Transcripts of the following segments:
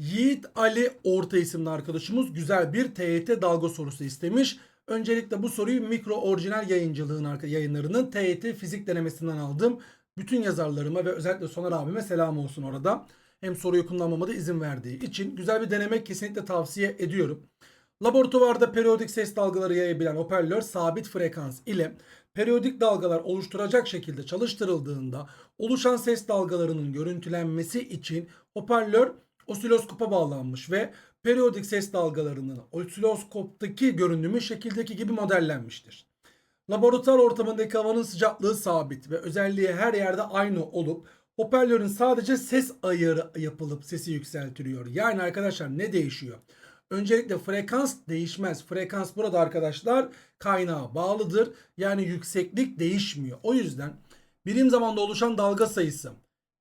Yiğit Ali Orta isimli arkadaşımız güzel bir TYT dalga sorusu istemiş. Öncelikle bu soruyu Mikro Orijinal Yayıncılığın yayınlarının TYT fizik denemesinden aldım. Bütün yazarlarıma ve özellikle Soner abime selam olsun orada. Hem soruyu kullanmama da izin verdiği için güzel bir deneme kesinlikle tavsiye ediyorum. Laboratuvarda periyodik ses dalgaları yayabilen hoparlör sabit frekans ile periyodik dalgalar oluşturacak şekilde çalıştırıldığında oluşan ses dalgalarının görüntülenmesi için hoparlör osiloskopa bağlanmış ve periyodik ses dalgalarının osiloskoptaki görünümü şekildeki gibi modellenmiştir. Laboratuvar ortamındaki havanın sıcaklığı sabit ve özelliği her yerde aynı olup hoparlörün sadece ses ayarı yapılıp sesi yükseltiliyor. Yani arkadaşlar ne değişiyor? Öncelikle frekans değişmez. Frekans burada arkadaşlar kaynağa bağlıdır. Yani yükseklik değişmiyor. O yüzden birim zamanda oluşan dalga sayısı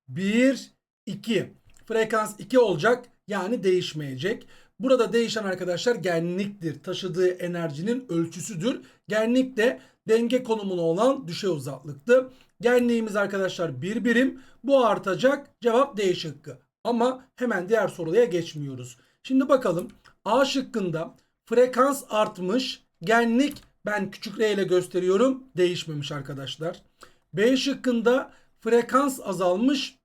1, 2. Frekans 2 olacak yani değişmeyecek. Burada değişen arkadaşlar genliktir. Taşıdığı enerjinin ölçüsüdür. Genlik de denge konumuna olan düşey uzaklıktı. Genliğimiz arkadaşlar bir birim. Bu artacak. Cevap D şıkkı. Ama hemen diğer soruya geçmiyoruz. Şimdi bakalım A şıkkında frekans artmış. Genlik ben küçük r ile gösteriyorum. Değişmemiş arkadaşlar. B şıkkında frekans azalmış.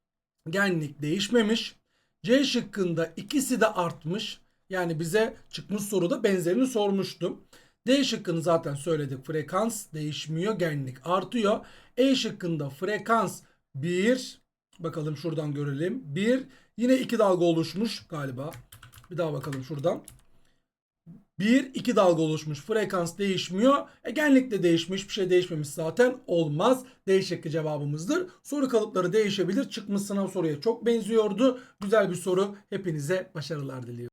Genlik değişmemiş. C şıkkında ikisi de artmış. Yani bize çıkmış soruda benzerini sormuştum. D şıkkını zaten söyledik. Frekans değişmiyor. Genlik artıyor. E şıkkında frekans 1. Bakalım şuradan görelim. 1. Yine 2 dalga oluşmuş galiba. Bir daha bakalım şuradan. 1, 2 dalga oluşmuş. Frekans değişmiyor. E genlik de değişmiş. Bir şey değişmemiş zaten. Olmaz. D şıkkı cevabımızdır. Soru kalıpları değişebilir. Çıkmış sınav soruya çok benziyordu. Güzel bir soru. Hepinize başarılar diliyorum.